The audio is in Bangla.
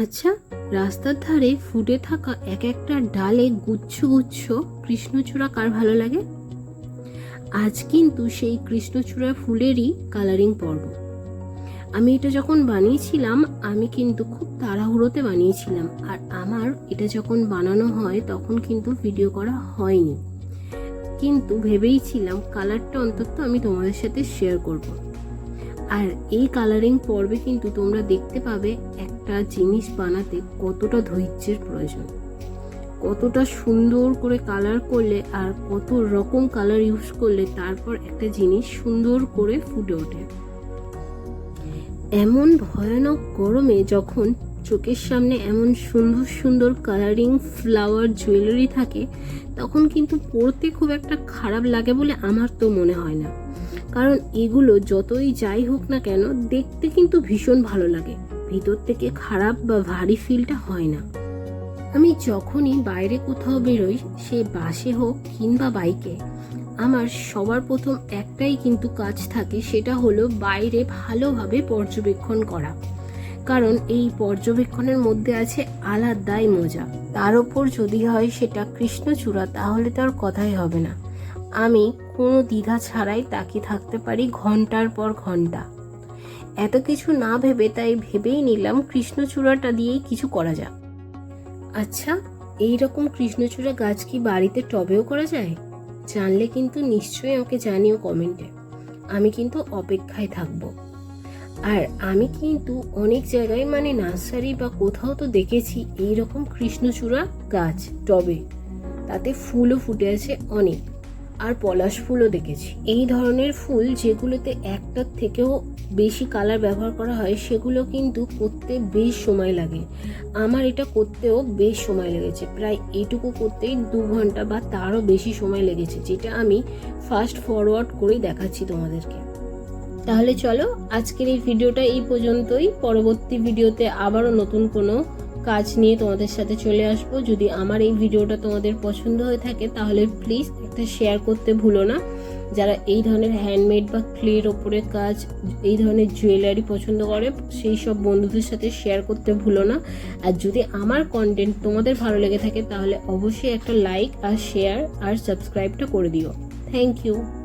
আচ্ছা রাস্তার ধারে ফুটে থাকা এক একটা ডালে গুচ্ছ গুচ্ছ কৃষ্ণচূড়া কার ভালো লাগে? আজ কিন্তু সেই কৃষ্ণচূড়া ফুলেরই কালারিং পর্ব। আমি এটা যখন বানিয়েছিলাম, আমি কিন্তু খুব তাড়াহুড়োতে বানিয়েছিলাম। আর আমার এটা যখন বানানো হয়, তখন কিন্তু ভিডিও করা হয়নি। কিন্তু ভেবেইছিলাম কালারটা অন্তত আমি তোমাদের সাথে শেয়ার করব। আর এই কালারিং পর্বে কিন্তু তোমরা দেখতে পাবে একটা জিনিস বানাতে কতটা ধৈর্যের প্রয়োজন? কতটা সুন্দর করে কালার করলে আর কত রকম কালার ইউজ করলে তারপর একটা জিনিস সুন্দর করে ফুটে ওঠে? এমন ভয়ানক গরমে যখন চোখের সামনে এমন সুন্দর সুন্দর কালারিং ফ্লাওয়ার জুয়েলারি থাকে, তখন কিন্তু পড়তে খুব একটা খারাপ লাগে বলে আমার তো মনে হয় না। কারণ এগুলো যতই যাই হোক না কেন দেখতে কিন্তু ভীষণ ভালো লাগে। ভিতর থেকে খারাপ বা ভারী ফিলটা হয় না। আমি যখনই বাইরে কোথাও বেরোই, সে বাসে হোক কিংবা বাইকে, আমার সবার প্রথম একটাই কিন্তু কাজ থাকে, সেটা হলো বাইরে ভালোভাবে পর্যবেক্ষণ করা। কারণ এই পর্যবেক্ষণের মধ্যে আছে আলাদাই মজা। তার ওপর যদি হয় সেটা কৃষ্ণচূড়া, তাহলে তো আর কথাই হবে না। আমি কোনো দ্বিধা ছাড়াই তাকিয়ে থাকতে পারি ঘণ্টার পর ঘণ্টা। এত কিছু না ভেবে তাই ভেবেই নিলাম কৃষ্ণচূড়াটা দিয়েই কিছু করা যাক। আচ্ছা এই রকম কৃষ্ণচূড়া গাছ কি বাড়িতে টবেও করা যায়? জানলে কিন্তু নিশ্চয়ই আমাকে জানিও কমেন্টে। আমি কিন্তু অপেক্ষায় থাকব। আর আমি কিন্তু অনেক জায়গায় মানে নার্সারি বা কোথাও তো দেখেছি এই রকম কৃষ্ণচূড়া গাছ টবে। তাতে ফুলও ফুটে আছে অনেক। আর পলাশ ফুলও দেখেছি। এই ধরনের ফুল যেগুলোতে একটার থেকেও বেশি কালার ব্যবহার করা হয়, সেগুলো কিন্তু করতে বেশ সময় লাগে। আমার এটা করতেও বেশ সময় লেগেছে। প্রায় এটুকু করতেই দু ঘণ্টা বা তারও বেশি সময় লেগেছে, যেটা আমি ফাস্ট ফরওয়ার্ড করেই দেখাচ্ছি তোমাদেরকে। তাহলে চলো, আজকের এই ভিডিওটা এই পর্যন্তই। পরবর্তী ভিডিওতে আবারও নতুন কোনো কাজ নিয়ে তোমাদের সাথে চলে আসব। যদি আমার এই ভিডিওটা তোমাদের পছন্দ হয়ে থাকে, তাহলে প্লিজ একটা শেয়ার করতে ভুলো না। যারা এই ধরনের হ্যান্ডমেড বা ক্লের ওপরে কাজ, এই ধরনের জুয়েলারি পছন্দ করে, সেই সব বন্ধুদের সাথে শেয়ার করতে ভুলো না। আর যদি আমার কন্টেন্ট তোমাদের ভালো লেগে থাকে, তাহলে অবশ্যই একটা লাইক আর শেয়ার আর সাবস্ক্রাইবটা করে দিও। Thank you